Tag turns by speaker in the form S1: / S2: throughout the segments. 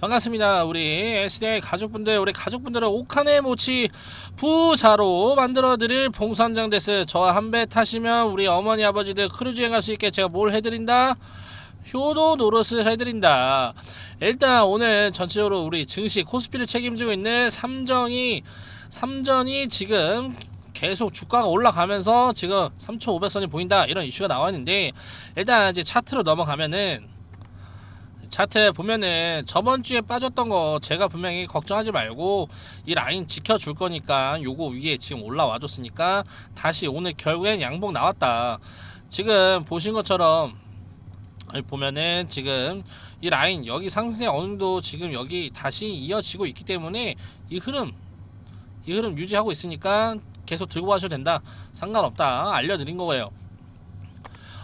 S1: 반갑습니다. 우리 SDI 가족분들, 우리 가족분들을 옥한의 모치 부자로 만들어드릴 봉선장 데스. 저와 한 배 타시면 우리 어머니 아버지들 크루즈 여행 갈 수 있게 제가 뭘 해드린다? 효도 노릇을 해드린다. 일단 오늘 전체적으로 우리 증시 코스피를 책임지고 있는 삼정이 삼전이 지금 계속 주가가 올라가면서 지금 3,500선이 보인다 이런 이슈가 나왔는데 일단 이제 차트로 넘어가면은 차트 보면은 저번 주에 빠졌던 거 제가 분명히 걱정하지 말고 이 라인 지켜줄 거니까 요거 위에 지금 올라와 줬으니까 다시 오늘 결국엔 양봉 나왔다. 지금 보신 것처럼 보면은 지금 이 라인 여기 상승세 어느 정도 지금 여기 다시 이어지고 있기 때문에 이 흐름 이 흐름 유지하고 있으니까 계속 들고 가셔도 된다. 상관없다. 알려드린 거예요.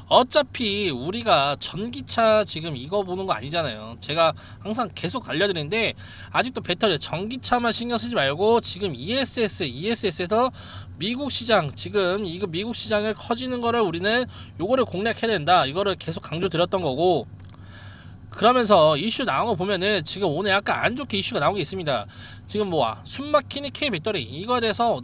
S1: 어차피 우리가 전기차 지금 이거 보는 거 아니잖아요. 제가 항상 계속 알려드리는데 아직도 배터리 전기차만 신경 쓰지 말고 지금 ESS, ESS에서 미국 시장 지금 이거 미국 시장을 커지는 거를 우리는 요거를 공략해야 된다. 이거를 계속 강조 드렸던 거고 그러면서 이슈 나온 거 보면은 지금 오늘 약간 안 좋게 이슈가 나온 게 있습니다. 지금 뭐야 숨막히는 K 배터리 이거에 대해서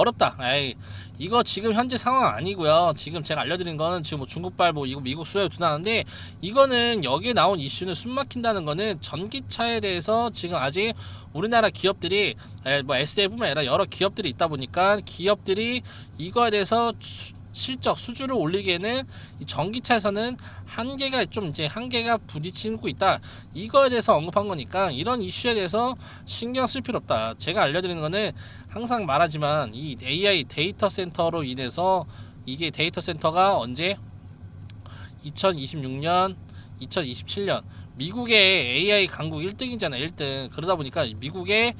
S1: 어렵다. 에이 이거 지금 현재 상황 아니고요. 지금 제가 알려드린 거는 지금 뭐 중국발 뭐 이거 미국 수요 두나는데 이거는 여기에 나온 이슈는 숨 막힌다는 거는 전기차에 대해서 지금 아직 우리나라 기업들이 에, 뭐 SDA뿐만 아니라 여러 기업들이 있다 보니까 기업들이 이거에 대해서 수- 실적 수주를 올리기에는 이 전기차에서는 한계가 좀 이제 한계가 부딪히고 있다. 이거에 대해서 언급한 거니까 이런 이슈에 대해서 신경 쓸 필요 없다. 제가 알려드리는 거는 항상 말하지만 이 AI 데이터 센터로 인해서 이게 데이터 센터가 언제 2026년, 2027년 미국의 AI 강국 1등이잖아요. 1등. 그러다 보니까 미국의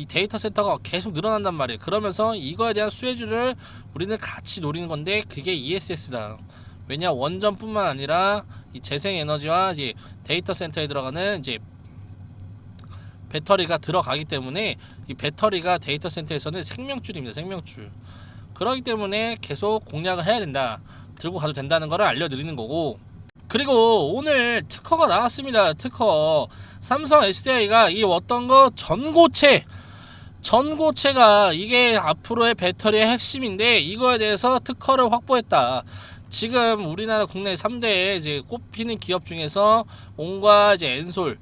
S1: 이 데이터 센터가 계속 늘어난단 말이에요. 그러면서 이거에 대한 수혜주를 우리는 같이 노리는 건데 그게 ESS다. 왜냐 원전뿐만 아니라 이 재생 에너지와 이제 데이터 센터에 들어가는 이제 배터리가 들어가기 때문에 이 배터리가 데이터 센터에서는 생명줄입니다. 생명줄. 그렇기 때문에 계속 공략을 해야 된다. 들고 가도 된다는 거를 알려드리는 거고. 그리고 오늘 특허가 나왔습니다. 특허. 삼성 SDI가 이 어떤 거 전고체 전고체가 이게 앞으로의 배터리의 핵심인데 이거에 대해서 특허를 확보했다. 지금 우리나라 국내 3대 이제 꼽히는 기업 중에서 온과 이제 엔솔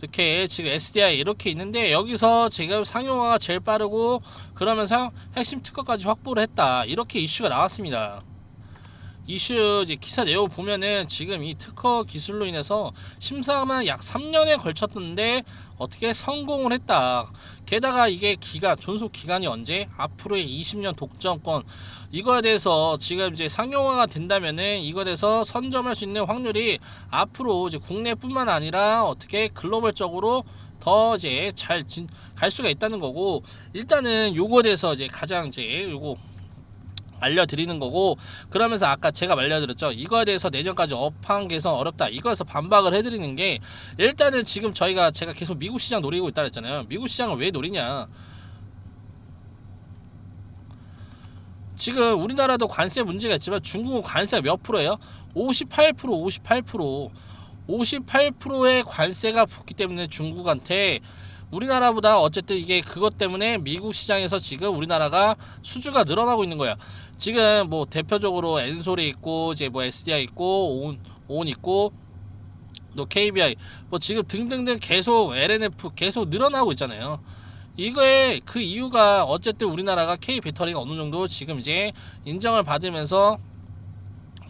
S1: 이렇게 지금 SDI 이렇게 있는데 여기서 지금 상용화가 제일 빠르고 그러면서 핵심 특허까지 확보를 했다. 이렇게 이슈가 나왔습니다. 이슈 이제 기사 내용 보면은 지금 이 특허 기술로 인해서 심사만 약 3년에 걸쳤는데 어떻게 성공을 했다. 게다가 이게 기간 존속 기간이 언제? 앞으로의 20년 독점권 이거에 대해서 지금 이제 상용화가 된다면은 이거에 대해서 선점할 수 있는 확률이 앞으로 이제 국내뿐만 아니라 어떻게 글로벌적으로 더 이제 잘 갈 수가 있다는 거고 일단은 요거에 대해서 이제 가장 이제 요거 알려드리는 거고 그러면서 아까 제가 알려드렸죠. 이거에 대해서 내년까지 업황 개선 어렵다. 이거에서 반박을 해드리는 게 일단은 지금 저희가 제가 계속 미국 시장 노리고 있다 그랬잖아요. 미국 시장을 왜 노리냐? 지금 우리나라도 관세 문제가 있지만 중국은 관세가 몇 프로예요? 58% 58% 58%의 관세가 붙기 때문에 중국한테 우리나라보다 어쨌든 이게 그것 때문에 미국 시장에서 지금 우리나라가 수주가 늘어나고 있는 거야. 지금 뭐 대표적으로 엔솔이 있고 이제 뭐 SDI 있고 온, 온 있고 또 KBI 뭐 지금 등등등 계속 LNF 계속 늘어나고 있잖아요. 이거에 그 이유가 어쨌든 우리나라가 K 배터리가 어느 정도 지금 이제 인정을 받으면서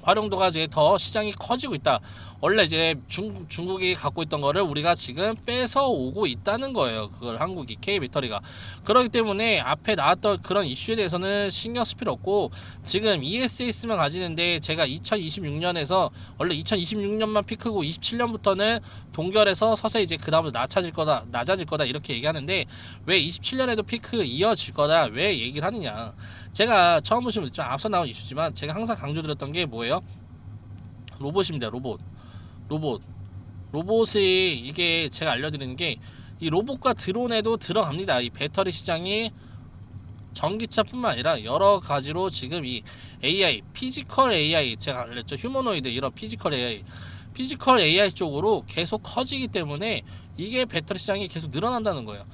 S1: 활용도가 이제 더 시장이 커지고 있다. 원래 이제 중, 중국이 갖고 있던 거를 우리가 지금 뺏어 오고 있다는 거예요. 그걸 한국이 K 배터리가. 그렇기 때문에 앞에 나왔던 그런 이슈에 대해서는 신경 쓸 필요 없고 지금 ESS만 가지는데 제가 2026년에서 원래 2026년만 피크고 27년부터는 동결해서 서서히 이제 그 다음부터 낮아질 거다, 낮아질 거다 이렇게 얘기하는데 왜 27년에도 피크 이어질 거다 왜 얘기를 하느냐. 제가 처음 보시면 좀 앞서 나온 이슈지만 제가 항상 강조드렸던 게 뭐예요? 로봇입니다. 로봇. 로봇. 로봇이 이게 제가 알려드리는 게 이 로봇과 드론에도 들어갑니다. 이 배터리 시장이 전기차뿐만 아니라 여러 가지로 지금 이 AI, 피지컬 AI 제가 알렸죠. 휴머노이드 이런 피지컬 AI 피지컬 AI 쪽으로 계속 커지기 때문에 이게 배터리 시장이 계속 늘어난다는 거예요.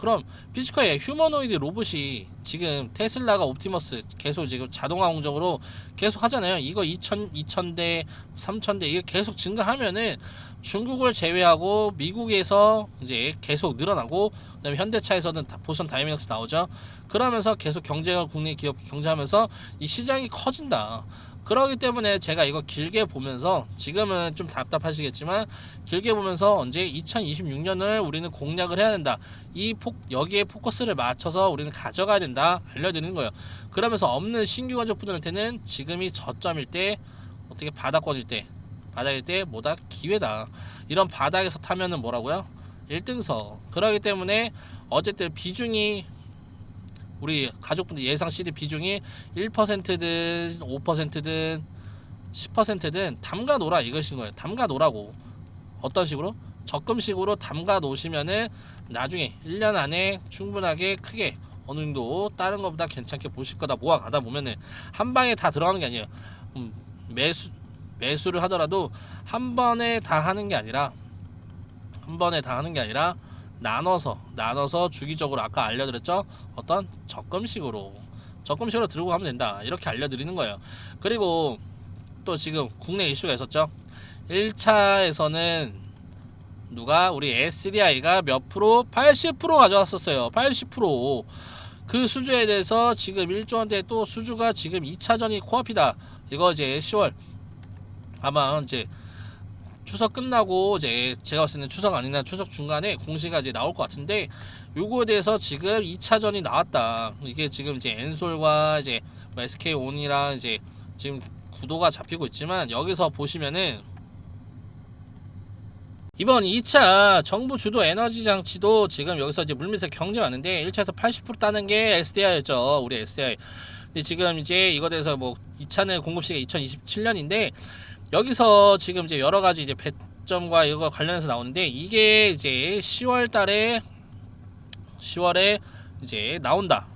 S1: 그럼 피지컬 AI 휴머노이드 로봇이 지금 테슬라가 옵티머스 계속 지금 자동화 공정으로 계속 하잖아요. 이거 2천 2,000대, 3,000대 이게 계속 증가하면은 중국을 제외하고 미국에서 이제 계속 늘어나고 그다음에 현대차에서는 다- 보선 다이내믹스 나오죠. 그러면서 계속 경제가 국내 기업 경제하면서 이 시장이 커진다. 그러기 때문에 제가 이거 길게 보면서 지금은 좀 답답하시겠지만 길게 보면서 언제 2026년을 우리는 공략을 해야 된다. 이 폭, 여기에 포커스를 맞춰서 우리는 가져가야 된다. 알려드리는 거예요. 그러면서 없는 신규 가족분들한테는 지금이 저점일 때 어떻게 바닥권일 때 바닥일 때 뭐다 기회다. 이런 바닥에서 타면은 뭐라고요? 1등석. 그러기 때문에 어쨌든 비중이 우리 가족분들 예상 CD 비중이 1%든 5%든 10%든 담가 놓으라 이것인 거예요. 담가 놓으라고. 어떤 식으로? 적금식으로 담가 놓으시면은 나중에 1년 안에 충분하게 크게 어느 정도 다른 것보다 괜찮게 보실 거다 모아가다 보면은 한 방에 다 들어가는 게 아니에요. 음, 매수 매수를 하더라도 한 번에 다 하는 게 아니라 한 번에 다 하는 게 아니라 나눠서 나눠서 주기적으로 아까 알려드렸죠? 어떤 적금식으로 적금식으로 들고 가면 된다. 이렇게 알려드리는 거예요. 그리고 또 지금 국내 이슈가 있었죠? 1차에서는 누가 우리 SDI가 몇 프로? 80% 가져왔었어요. 80%그 수주에 대해서 지금 1조 원대 또 수주가 지금 2차전이 코앞이다. 이거 이제 10월. 아마 이제 추석 끝나고 이제 제가 봤을 때는 추석 아니나 추석 중간에 공시가 이제 나올 것 같은데 요거에 대해서 지금 2차전이 나왔다. 이게 지금 이제 엔솔과 이제 뭐 SK 온이랑 이제 지금 구도가 잡히고 있지만 여기서 보시면은 이번 2차 정부 주도 에너지 장치도 지금 여기서 이제 물밑에서 경쟁 하는데 1차에서 80% 따는 게 SDI였죠. 우리 SDI. 근데 지금 이제 이거 대해서 뭐 2차는 공급 시기가 2027년인데 여기서 지금 이제 여러 가지 이제 배점과 이거 관련해서 나오는데 이게 이제 10월 달에 10월에 이제 나온다.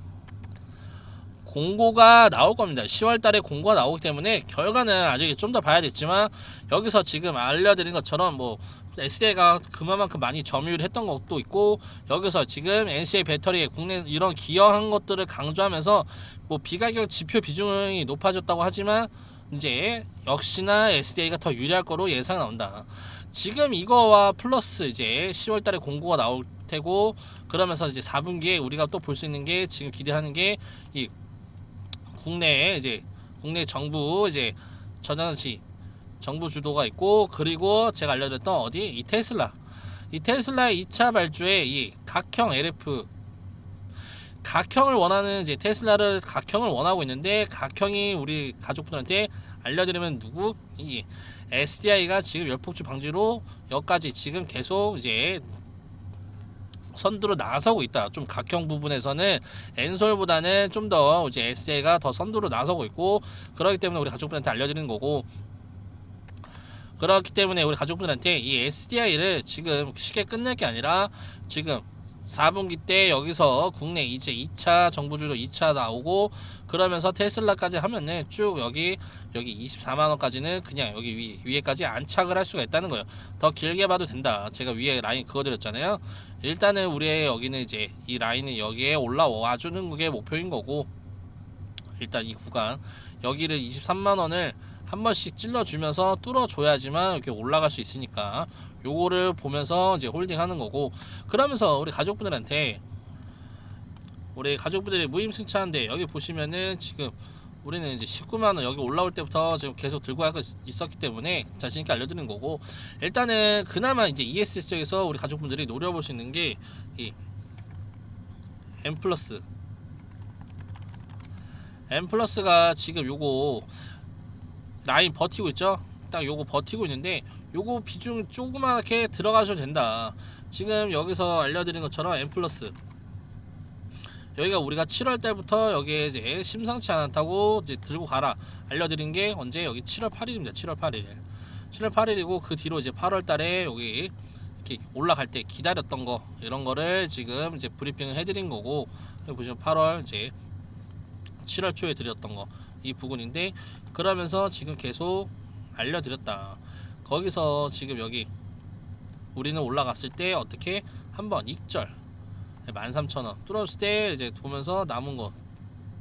S1: 공고가 나올 겁니다. 10월 달에 공고가 나오기 때문에 결과는 아직 좀 더 봐야겠지만 여기서 지금 알려드린 것처럼 뭐 SDI가 그만큼 많이 점유를 했던 것도 있고 여기서 지금 NCA 배터리의 국내 이런 기여한 것들을 강조하면서 뭐 비가격 지표 비중이 높아졌다고 하지만 이제 역시나 SDA가 더 유리할 거로 예상 나온다. 지금 이거와 플러스 이제 10월 달에 공고가 나올 테고 그러면서 이제 4분기에 우리가 또 볼 수 있는 게 지금 기대하는 게 이 국내에 이제 국내 정부 이제 전환시 정부 주도가 있고 그리고 제가 알려드렸던 어디 이 테슬라 이 테슬라의 2차 발주에 이 각형 LF 각형을 원하는 이제 테슬라를 각형을 원하고 있는데 각형이 우리 가족분들한테 알려드리면 누구 이 SDI가 지금 열폭주 방지로 여기까지 지금 계속 이제 선두로 나서고 있다. 좀 각형 부분에서는 엔솔보다는 좀 더 이제 SDI가 더 선두로 나서고 있고 그렇기 때문에 우리 가족분한테 알려드리는 거고 그렇기 때문에 우리 가족분한테 이 SDI를 지금 쉽게 끝낼 게 아니라 지금 4분기 때 여기서 국내 이제 2차 정부주도 2차 나오고 그러면서 테슬라까지 하면은 쭉 여기 여기 24만 원까지는 그냥 여기 위, 위에까지 안착을 할 수가 있다는 거예요. 더 길게 봐도 된다. 제가 위에 라인 그거 드렸잖아요. 일단은 우리의 여기는 이제 이 라인은 여기에 올라와 주는 게 목표인 거고 일단 이 구간 여기를 23만 원을 한 번씩 찔러주면서 뚫어줘야지만 이렇게 올라갈 수 있으니까 요거를 보면서 이제 홀딩 하는 거고 그러면서 우리 가족분들한테 우리 가족분들이 무임승차인데 여기 보시면은 지금 우리는 이제 19만 원 여기 올라올 때부터 지금 계속 들고 가고 있- 있었기 때문에 자신 있게 알려드리는 거고 일단은 그나마 이제 ESS 쪽에서 우리 가족분들이 노려볼 수 있는 게 이 M 플러스 M 플러스가 지금 요거 라인 버티고 있죠? 딱 요거 버티고 있는데 요거 비중 조그맣게 들어가셔도 된다. 지금 여기서 알려드린 것처럼 M 플러스 여기가 우리가 7월 달부터 여기에 이제 심상치 않다고 이제 들고 가라 알려드린 게 언제 여기 7월 8일입니다. 7월 8일. 7월 8일이고 그 뒤로 이제 8월 달에 여기 이렇게 올라갈 때 기다렸던 거 이런 거를 지금 이제 브리핑을 해드린 거고 여기 보시면 8월 이제 7월 초에 드렸던 거 이 부분인데 그러면서 지금 계속 알려드렸다. 거기서 지금 여기 우리는 올라갔을 때 어떻게 한번 익절 13,000원. 뚫었을 때 이제 보면서 남은 거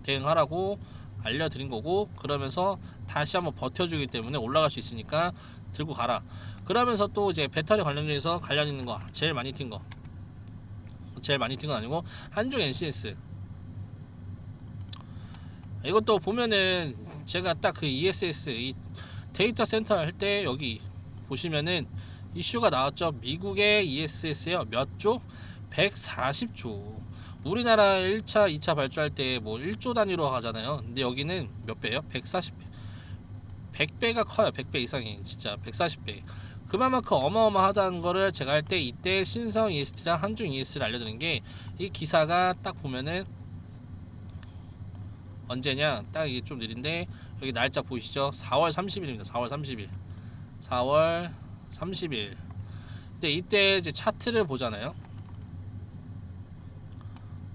S1: 대응하라고 알려드린 거고 그러면서 다시 한번 버텨주기 때문에 올라갈 수 있으니까 들고 가라. 그러면서 또 이제 배터리 관련해서 관련 있는 거 제일 많이 튄거 제일 많이 튄 건 아니고 한중 NCS 이것도 보면은 제가 딱 그 ESS 이 데이터 센터 할 때 여기 보시면은 이슈가 나왔죠. 미국의 ESS요. 몇 조? 140조. 우리나라 1차 2차 발주할 때 뭐 1조 단위로 하잖아요. 근데 여기는 몇 배요? 140배. 100배가 커요. 100배 이상이 진짜 140배. 그만큼 어마어마하다는 거를 제가 할 때 이때 신성 EST랑 한중 ES를 알려드린 게 이 기사가 딱 보면은 언제냐? 딱 이게 좀 느린데 여기 날짜 보이시죠? 4월 30일입니다. 4월 30일 4월 30일. 근데 이때 이제 차트를 보잖아요.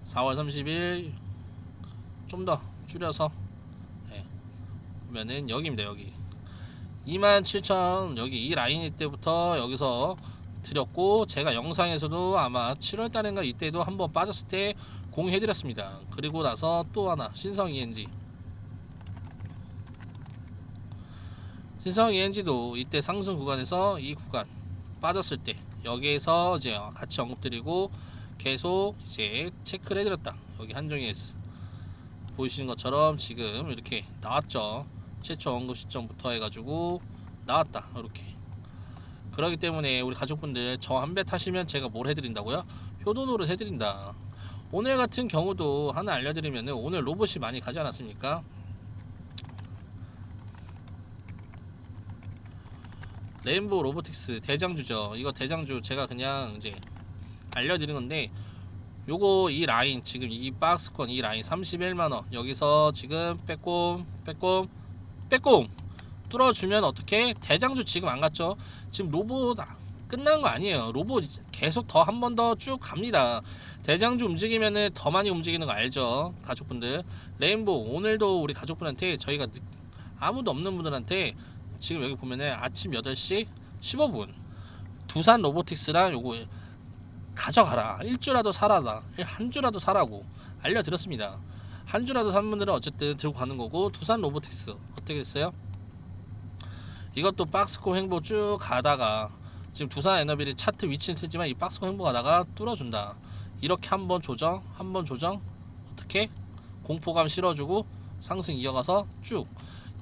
S1: 4월 30일 좀 더 줄여서 예. 보면은 여기입니다 여기. 27,000 여기 이 라인 때부터 여기서 드렸고 제가 영상에서도 아마 7월 달인가 이때도 한번 빠졌을 때 공유해 드렸습니다. 그리고 나서 또 하나 신성 ENG 신성 ENG도 이때 상승 구간에서 이 구간 빠졌을 때 여기에서 이제 같이 언급드리고 계속 이제 체크를 해드렸다. 여기 한정이 S 보이시는 것처럼 지금 이렇게 나왔죠. 최초 언급 시점부터 해가지고 나왔다. 이렇게. 그러기 때문에 우리 가족분들 저 한 배 타시면 제가 뭘 해드린다고요? 효도노를 해드린다. 오늘 같은 경우도 하나 알려드리면은 오늘 로봇이 많이 가지 않았습니까? 레인보우 로보틱스 대장주죠. 이거 대장주 제가 그냥 이제 알려드린 건데 요거 이 라인 지금 이 박스권 이 라인 31만원. 여기서 지금 빼꼼 빼꼼 빼꼼 뚫어주면 어떻게? 대장주 지금 안 갔죠? 지금 로봇 아- 끝난 거 아니에요. 로봇 계속 더 한 번 더 쭉 갑니다. 대장주 움직이면은 더 많이 움직이는 거 알죠? 가족분들. 레인보우 오늘도 우리 가족분한테 저희가 느- 아무도 없는 분들한테 지금 여기 보면은 아침 8시 15분 두산 로보틱스랑 요거 가져가라. 일주라도 사라다. 한 주라도 사라고 알려드렸습니다. 한 주라도 산 분들은 어쨌든 들고 가는 거고 두산 로보틱스 어떻게 됐어요? 이것도 박스코 행보 쭉 가다가 지금 두산 에너비리 차트 위치는 틀지만 이 박스코 행보 가다가 뚫어준다. 이렇게 한번 조정, 한번 조정 어떻게 공포감 실어주고 상승 이어가서 쭉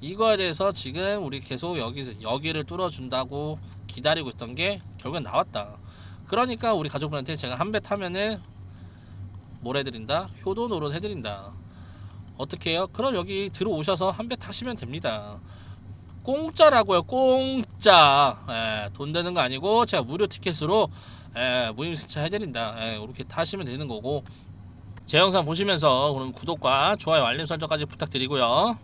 S1: 이거에 대해서 지금 우리 계속 여기 여기를 뚫어준다고 기다리고 있던 게 결국엔 나왔다. 그러니까 우리 가족분한테 제가 한 배 타면은 뭘 해드린다? 효도 노릇 해드린다. 어떻게 해요? 그럼 여기 들어오셔서 한 배 타시면 됩니다. 공짜라고요, 공짜. 예, 돈 되는 거 아니고 제가 무료 티켓으로 예, 무임 승차 해드린다. 예, 이렇게 타시면 되는 거고. 제 영상 보시면서 그럼 구독과 좋아요, 알림 설정까지 부탁드리고요.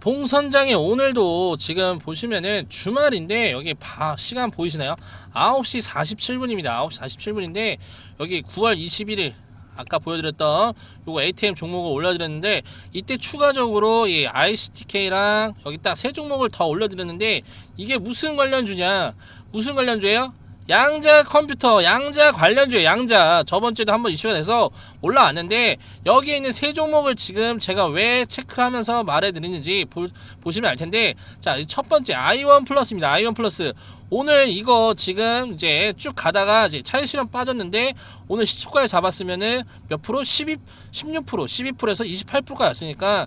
S1: 봉선장이 오늘도 지금 보시면은 주말인데 여기 바, 시간 보이시나요? 9시 47분입니다. 9시 47분인데 여기 9월 21일 아까 보여드렸던 요거 ATM 종목을 올려드렸는데 이때 추가적으로 이 ICTK랑 여기 딱 세 종목을 더 올려드렸는데 이게 무슨 관련주냐? 무슨 관련주예요? 양자 컴퓨터, 양자 관련주예요. 양자 저번 주에도 한번 이슈가 돼서 올라왔는데 여기에 있는 세 종목을 지금 제가 왜 체크하면서 말해드리는지 보, 보시면 알 텐데 자 첫 번째 i1 플러스입니다. i1 플러스 오늘 이거 지금 이제 쭉 가다가 이제 차익 실현 빠졌는데 오늘 시초가를 잡았으면은 몇 프로? 12, 16% 12%에서 28%가 왔으니까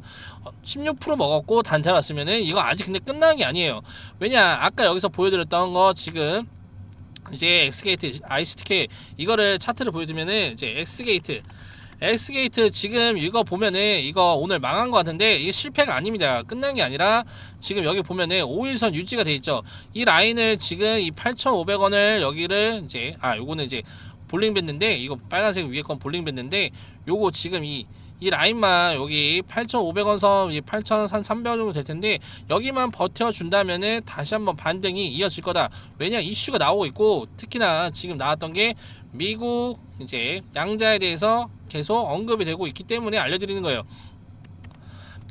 S1: 16% 먹었고 단타 왔으면은 이거 아직 근데 끝난 게 아니에요. 왜냐 아까 여기서 보여드렸던 거 지금 이제 엑스게이트 ICTK 이거를 차트를 보여드리면은 이제 엑스게이트 엑스게이트 지금 이거 보면은 이거 오늘 망한 것 같은데 이게 실패가 아닙니다. 끝난 게 아니라 지금 여기 보면은 5일선 유지가 돼 있죠. 이 라인을 지금 이 8,500원을 여기를 이제 아 요거는 이제 볼링 밴드인데 이거 빨간색 위에 건 볼링 밴드인데 요거 지금 이 이 라인만 여기 8,500원 선, 8,300원 정도 될 텐데 여기만 버텨준다면은 다시 한번 반등이 이어질 거다. 왜냐 이슈가 나오고 있고 특히나 지금 나왔던 게 미국 이제 양자에 대해서 계속 언급이 되고 있기 때문에 알려드리는 거예요.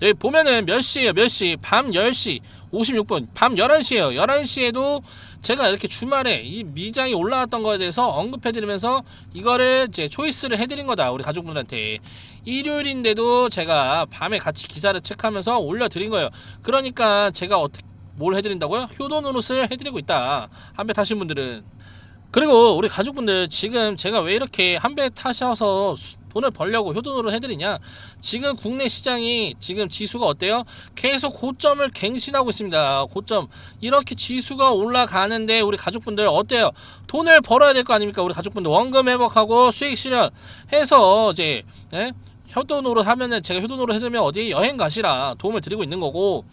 S1: 여기 보면은 몇 시에요 몇 시? 밤 10시 56분 밤 11시에요 11시에도 제가 이렇게 주말에 이 미장이 올라왔던 거에 대해서 언급해드리면서 이거를 이제 초이스를 해드린 거다 우리 가족분들한테. 일요일인데도 제가 밤에 같이 기사를 체크하면서 올려드린 거예요. 그러니까 제가 어떻게 뭘 해드린다고요? 효도 노릇을 해드리고 있다. 한배 타신 분들은. 그리고 우리 가족분들 지금 제가 왜 이렇게 한배 타셔서 수- 돈을 벌려고 효도노를 해드리냐? 지금 국내 시장이 지금 지수가 어때요? 계속 고점을 갱신하고 있습니다. 고점. 이렇게 지수가 올라가는데 우리 가족분들 어때요? 돈을 벌어야 될 거 아닙니까? 우리 가족분들 원금 회복하고 수익 실현 해서 이제 예? 효도노를 하면은 제가 효도노를 해드리면 어디 여행 가시라 도움을 드리고 있는 거고.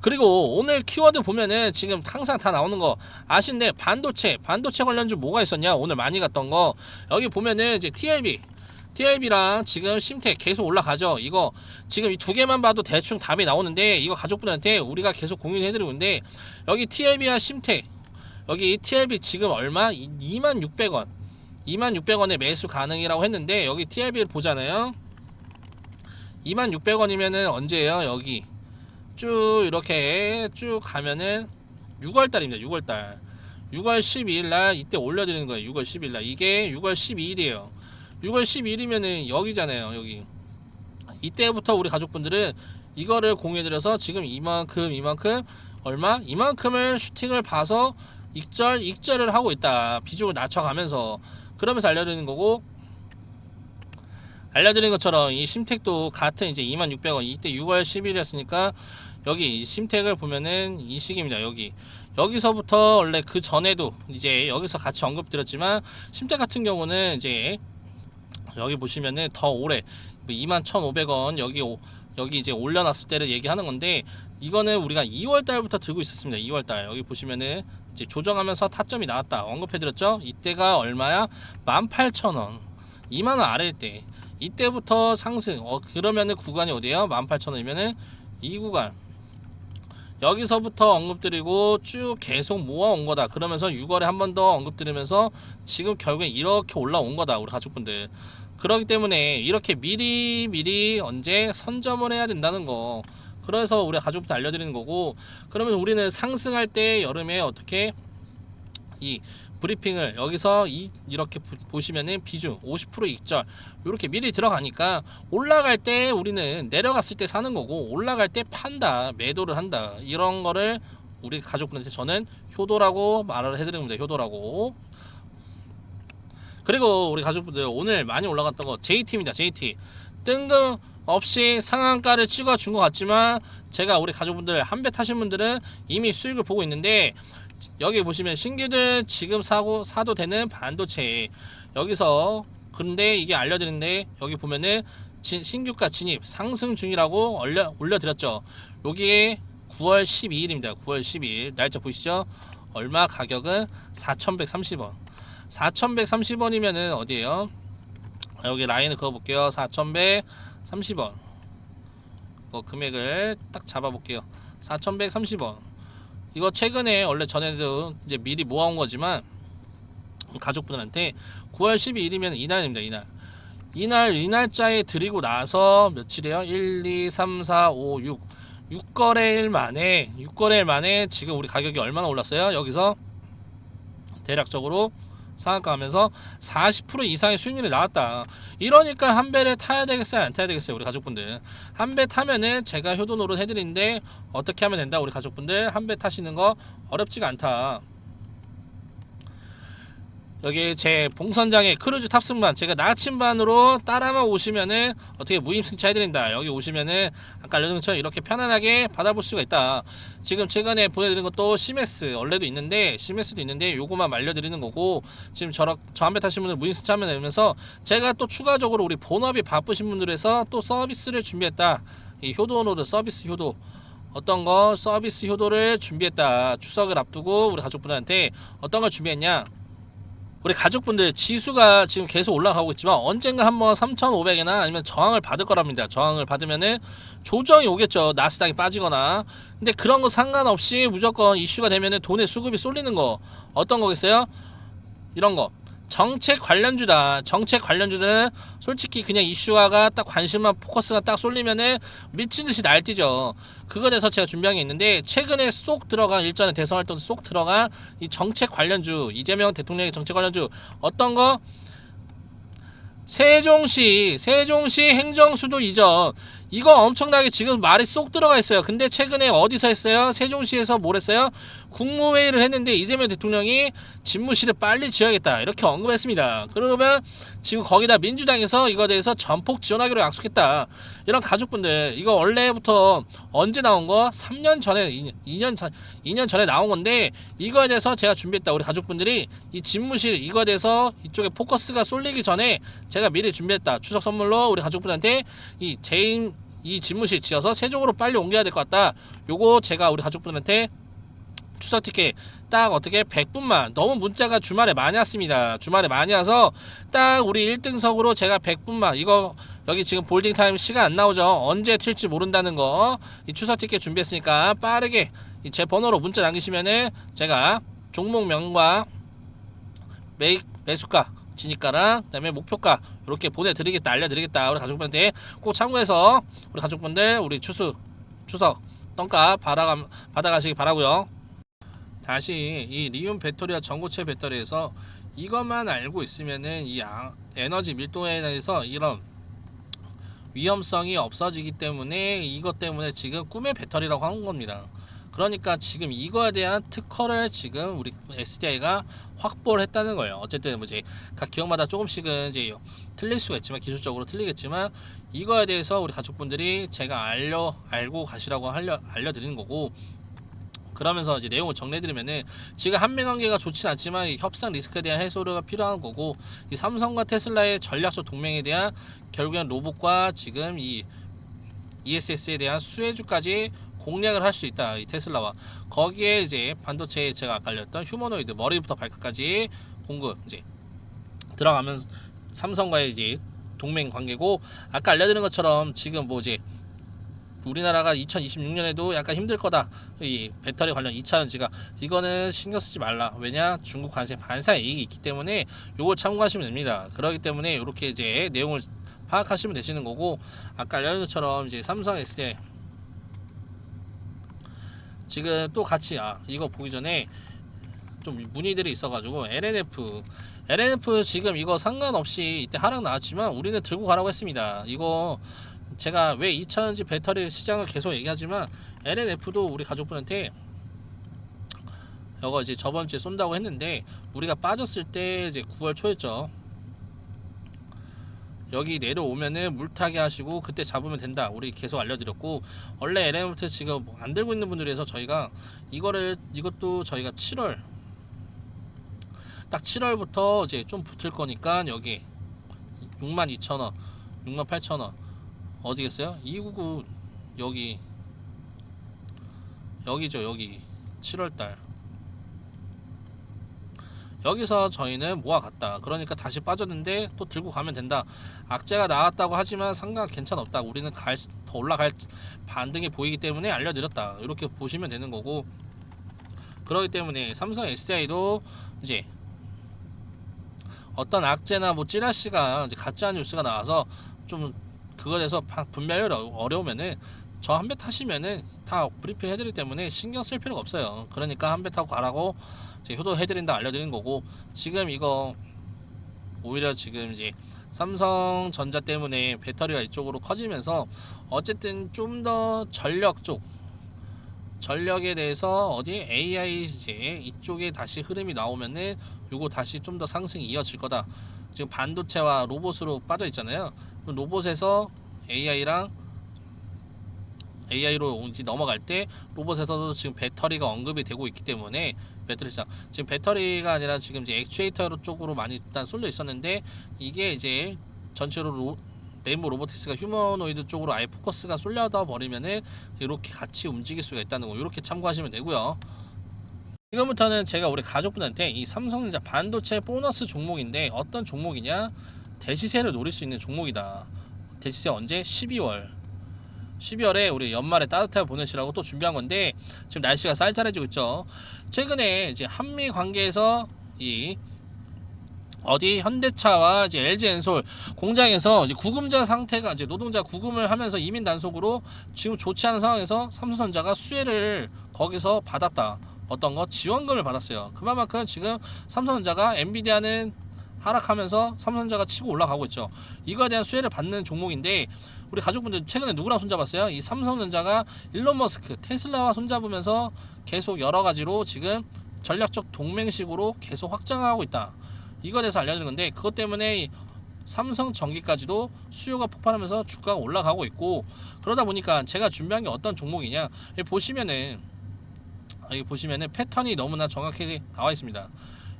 S1: 그리고 오늘 키워드 보면은 지금 항상 다 나오는 거 아신데 반도체 반도체 관련주 뭐가 있었냐? 오늘 많이 갔던 거. 여기 보면은 이제 TLB TLB랑 지금 심텍 계속 올라가죠 이거 지금 이 두 개만 봐도 대충 답이 나오는데 이거 가족분한테 우리가 계속 공유해드리고 있는데 여기 TLB와 심텍 여기 TLB 지금 얼마? 2600원 2600원에 매수 가능이라고 했는데 여기 TLB를 보잖아요 2600원이면은 언제예요 여기 쭉 이렇게 쭉 가면은 6월 달입니다. 6월 달. 6월 12일 날 이때 올려드리는 거예요. 6월 10일 날. 이게 6월 12일이에요. 6월 12일이면은 여기잖아요. 여기. 이때부터 우리 가족분들은 이거를 공유해드려서 지금 이만큼 이만큼 얼마? 이만큼을 슈팅을 봐서 익절 익절을 하고 있다. 비중을 낮춰가면서 그러면서 알려드리는 거고 알려드린 것처럼 이 심택도 같은 이제 2600원 이때 6월 10일이었으니까 여기 이 심택을 보면은 이 시기입니다 여기 여기서부터 원래 그 전에도 이제 여기서 같이 언급드렸지만 심택 같은 경우는 이제 여기 보시면은 더 오래 21,500원 여기 오- 여기 이제 올려놨을 때를 얘기하는 건데 이거는 우리가 2월 달부터 들고 있었습니다. 2월 달. 여기 보시면은 이제 조정하면서 타점이 나왔다. 언급해드렸죠? 이때가 얼마야? 18,000원. 2만 원 아래일 때. 이때부터 상승. 어 그러면은 구간이 어디예요? 18,000원이면은 이 구간 여기서부터 언급드리고 쭉 계속 모아온 거다. 그러면서 6월에 한 번 더 언급드리면서 지금 결국에 이렇게 올라온 거다 우리 가족분들. 그렇기 때문에 이렇게 미리 미리 언제 선점을 해야 된다는 거. 그래서 우리 가족부터 알려드리는 거고 그러면 우리는 상승할 때 여름에 어떻게 이 브리핑을 여기서 이 이렇게 보- 보시면은 비중 50% 익절. 이렇게 미리 들어가니까 올라갈 때 우리는 내려갔을 때 사는 거고 올라갈 때 판다 매도를 한다. 이런 거를 우리 가족분한테 저는 효도라고 말을 해드립니다. 효도라고. 그리고 우리 가족분들 오늘 많이 올라갔던 거 JT입니다. JT 뜬금 없이 상한가를 찍어준 것 같지만 제가 우리 가족분들 한 배 타신 분들은 이미 수익을 보고 있는데 여기 보시면 신규들 지금 사고 사도 되는 반도체. 여기서 근데 이게 알려드리는데 여기 보면은 진, 신규가 진입 상승 중이라고 올려 올려드렸죠. 여기에 9월 12일입니다. 9월 12일. 날짜 보이시죠? 얼마 가격은 4130원. 4130원이면은 어디에요? 여기 라인을 그어볼게요. 4130원. 그 금액을 딱 잡아볼게요. 4130원 이거 최근에 원래 전에도 이제 미리 모아온 거지만 가족분들한테 9월 12일이면 이날입니다 이날. 이날 이 날짜에 드리고 나서 며칠이에요? 1 2 3 4 5 6 6거래일 만에 6거래일 만에 지금 우리 가격이 얼마나 올랐어요? 여기서 대략적으로 상한가 하면서 40% 이상의 수익률이 나왔다. 이러니까 한 배를 타야 되겠어요? 안 타야 되겠어요? 우리 가족분들. 한 배 타면은 제가 효도 노릇 해드리는데 어떻게 하면 된다? 우리 가족분들 한 배 타시는 거 어렵지가 않다. 여기 제 봉선장의 크루즈 탑승반 제가 나침반으로 따라만 오시면은 어떻게 무임승차 해드린다. 여기 오시면은 아까 알려드린 것처럼 이렇게 편안하게 받아볼 수가 있다. 지금 최근에 보내드린 것도 CMS 원래도 있는데 CMS도 있는데 요거만 알려드리는 거고 지금 저랑 저한 배 타신 분들 무임승차 하면 되면서 제가 또 추가적으로 우리 본업이 바쁘신 분들에서 또 서비스를 준비했다. 이 효도 노드 서비스 효도. 어떤 거 서비스 효도를 준비했다. 추석을 앞두고 우리 가족분들한테 어떤 걸 준비했냐 우리 가족분들 지수가 지금 계속 올라가고 있지만 언젠가 한번 3,500이나 아니면 저항을 받을 거랍니다. 저항을 받으면은 조정이 오겠죠. 나스닥이 빠지거나. 근데 그런 거 상관없이 무조건 이슈가 되면은 돈의 수급이 쏠리는 거 어떤 거겠어요? 이런 거 정책 관련주다. 정책 관련주들은 솔직히 그냥 이슈화가 딱 관심만 포커스가 딱 쏠리면은 미친 듯이 날뛰죠. 그거에 대해서 제가 준비한 게 있는데 최근에 쏙 들어간 일전에 대선 활동 때쏙 들어간 이 정책 관련주 이재명 대통령의 정책 관련주 어떤 거 세종시 세종시 행정수도 이전 이거 엄청나게 지금 말이 쏙 들어가 있어요. 근데 최근에 어디서 했어요? 세종시에서 뭘 했어요? 국무회의를 했는데 이재명 대통령이 집무실을 빨리 지어야겠다 이렇게 언급했습니다. 그러면 지금 거기다 민주당에서 이거에 대해서 전폭 지원하기로 약속했다. 이런 가족분들 이거 원래부터 언제 나온 거? 3년 전에 2년 전 2년 전에 나온 건데 이거에 대해서 제가 준비했다. 우리 가족분들이 이 집무실 이거에 대해서 이쪽에 포커스가 쏠리기 전에 제가 미리 준비했다. 추석 선물로 우리 가족분한테 이 제인 이 집무실 지어서 세종으로 빨리 옮겨야 될 것 같다. 요거 제가 우리 가족분한테 추석 티켓 딱 어떻게 100분만 너무 문자가 주말에 많이 왔습니다. 주말에 많이 와서 딱 우리 1등석으로 제가 100분만 이거 여기 지금 볼딩 타임 시간 안 나오죠. 언제 튈지 모른다는 거. 이 추석 티켓 준비했으니까 빠르게 이제 번호로 문자 남기시면은 제가 종목명과 매 매수가 진입가랑 그다음에 목표가 이렇게 보내드리겠다 알려드리겠다 우리 가족분한테 꼭 참고해서 우리 가족분들 우리 추수 추석 떡값 받아가 받아가시기 바라고요. 다시 이 리움 배터리와 전고체 배터리에서 이것만 알고 있으면은 이 아- 에너지 밀도에 대해서 이런 위험성이 없어지기 때문에 이것 때문에 지금 꿈의 배터리라고 하는 겁니다. 그러니까 지금 이거에 대한 특허를 지금 우리 SDI가 확보를 했다는 거예요. 어쨌든 뭐 이제 각 기업마다 조금씩은 이제 틀릴 수가 있지만 기술적으로 틀리겠지만 이거에 대해서 우리 가족분들이 제가 알려 알고 가시라고 알려 알려드리는 거고 그러면서 이제 내용을 정리해드리면은 지금 한미 관계가 좋진 않지만 이 협상 리스크에 대한 해소가 필요한 거고 이 삼성과 테슬라의 전략적 동맹에 대한 결국엔 로봇과 지금 이 ESS에 대한 수혜주까지 공략을 할 수 있다 이 테슬라와. 거기에 이제 반도체 제가 아까 알렸던 휴머노이드 머리부터 발끝까지 공급 이제 들어가면 삼성과의 이제 동맹 관계고 아까 알려드린 것처럼 지금 뭐 이제 우리나라가 2026년에도 약간 힘들 거다. 이 배터리 관련 2차 연지가 이거는 신경 쓰지 말라. 왜냐? 중국 관세 반사 이익이 있기 때문에 요걸 참고하시면 됩니다. 그렇기 때문에 이렇게 이제 내용을 파악하시면 되시는 거고 아까 알려드린 것처럼 이제 삼성 SDI 지금 또 같이 아 이거 보기 전에 좀 문의들이 있어가지고 LNF LNF 지금 이거 상관없이 이때 하락 나왔지만 우리는 들고 가라고 했습니다. 이거 제가 왜 2차전지 배터리 시장을 계속 얘기하지만 LNF도 우리 가족분한테 이거 이제 저번 주에 쏜다고 했는데 우리가 빠졌을 때 이제 9월 초였죠. 여기 내려오면은 물타기 하시고 그때 잡으면 된다. 우리 계속 알려드렸고 원래 LNF 지금 안 들고 있는 분들에서 저희가 이거를 이것도 저희가 7월 딱 7월부터 이제 좀 붙을 거니까 여기 62,000원, 68,000원 어디겠어요? 299 여기. 여기죠 여기. 7월달. 여기서 저희는 모아갔다. 그러니까 다시 빠졌는데 또 들고 가면 된다. 악재가 나왔다고 하지만 상관 괜찮없다. 우리는 갈, 더 올라갈 반등이 보이기 때문에 알려드렸다. 이렇게 보시면 되는 거고. 그렇기 때문에 삼성 SDI도 이제 어떤 악재나 뭐 찌라시가 가짜 뉴스가 나와서 좀 그거에 대해서 파- 분별이 어려- 어려우면은 저 한 배 타시면은 다 브리핑 해드리기 때문에 신경 쓸 필요가 없어요. 그러니까 한 배 타고 가라고 효도해드린다 알려드리는 거고 지금 이거 오히려 지금 이제 삼성전자 때문에 배터리가 이쪽으로 커지면서 어쨌든 좀 더 전력 쪽 전력에 대해서 어디 AI 이제 이쪽에 다시 흐름이 나오면은 요거 다시 좀 더 상승이 이어질 거다. 지금 반도체와 로봇으로 빠져 있잖아요. 로봇에서 AI랑 AI로 이제 넘어갈 때 로봇에서도 지금 배터리가 언급이 되고 있기 때문에 배터리 시장 지금 배터리가 아니라 지금 이제 액추에이터 쪽으로 많이 일단 쏠려 있었는데 이게 이제 전체로 로, 레인보 로보틱스가 휴머노이드 쪽으로 아예 포커스가 쏠려다 버리면은 이렇게 같이 움직일 수가 있다는 거 이렇게 참고하시면 되고요. 지금부터는 제가 우리 가족분한테 이 삼성전자 반도체 보너스 종목인데 어떤 종목이냐 대시세를 노릴 수 있는 종목이다. 대시세 언제? 12월. 12월에 우리 연말에 따뜻하게 보내시라고 또 준비한 건데 지금 날씨가 쌀쌀해지고 있죠. 최근에 이제 한미 관계에서 이 어디 현대차와 이제 LG 엔솔 공장에서 이제 구금자 상태가 이제 노동자 구금을 하면서 이민 단속으로 지금 좋지 않은 상황에서 삼성전자가 수혜를 거기서 받았다. 어떤 거 지원금을 받았어요. 그만큼 지금 삼성전자가 엔비디아는 하락하면서 삼성전자가 치고 올라가고 있죠. 이거에 대한 수혜를 받는 종목인데 우리 가족분들 최근에 누구랑 손잡았어요? 이 삼성전자가 일론 머스크 테슬라와 손잡으면서 계속 여러 가지로 지금 전략적 동맹식으로 계속 확장하고 있다. 이거에 대해서 알려드리는 건데 그것 때문에 이 삼성 전기까지도 수요가 폭발하면서 주가가 올라가고 있고 그러다 보니까 제가 준비한 게 어떤 종목이냐 보시면은 여기 보시면은 패턴이 너무나 정확하게 나와 있습니다.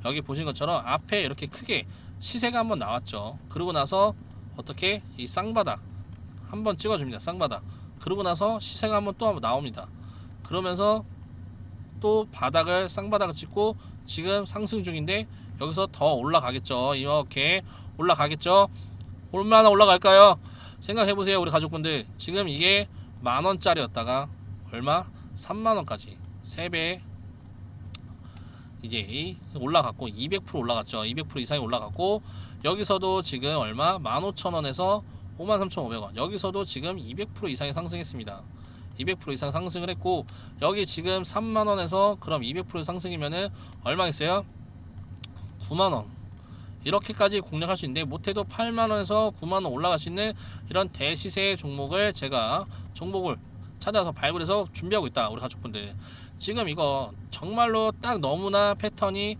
S1: 여기 보신 것처럼 앞에 이렇게 크게 시세가 한번 나왔죠. 그러고 나서 어떻게 이 쌍바닥 한번 찍어줍니다. 쌍바닥. 그러고 나서 시세가 한번 또 한번 나옵니다. 그러면서 또 바닥을 쌍바닥을 찍고 지금 상승 중인데 여기서 더 올라가겠죠. 이렇게 올라가겠죠. 얼마나 올라갈까요? 생각해 보세요, 우리 가족분들. 지금 이게 만 원짜리였다가 얼마? 3만 원까지 3배 이제 올라갔고 200% 올라갔죠. 200% 이상이 올라갔고 여기서도 지금 얼마? 15,000원에서 53,500원. 여기서도 지금 200% 이상이 상승했습니다. 200% 이상 상승을 했고 여기 지금 3만 원에서 그럼 200% 상승이면은 얼마겠어요? 9만 원. 이렇게까지 공략할 수 있는데 못해도 8만 원에서 9만 원 올라갈 수 있는 이런 대시세 종목을 제가 종목을 찾아서 발굴해서 준비하고 있다. 우리 가족분들. 지금 이거 정말로 딱 너무나 패턴이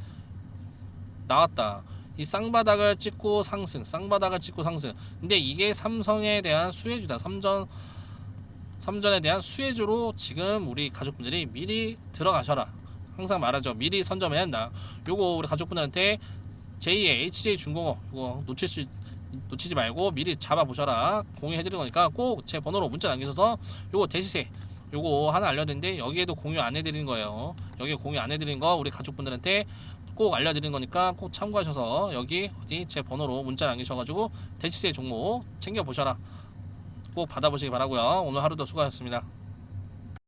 S1: 나왔다. 이 쌍바닥을 찍고 상승, 쌍바닥을 찍고 상승. 근데 이게 삼성에 대한 수혜주다. 삼전 삼전에 대한 수혜주로 지금 우리 가족분들이 미리 들어가셔라. 항상 말하죠. 미리 선점해야 한다. 요거 우리 가족분들한테 제2의 HJ 중공업 이거 놓칠 수 놓치지 말고 미리 잡아 보셔라. 공유해 드리는 거니까 꼭 제 번호로 문자 남겨서 요거 대시세 요거 하나 알려드리는데 여기에도 공유 안 해드리는 거예요. 여기 공유 안 해드리는 거 우리 가족분들한테 꼭 알려드리는 거니까 꼭 참고하셔서 여기 어디 제 번호로 문자 남기셔가지고 대시세 종목 챙겨 보셔라. 꼭 받아보시기 바라고요. 오늘 하루도 수고하셨습니다.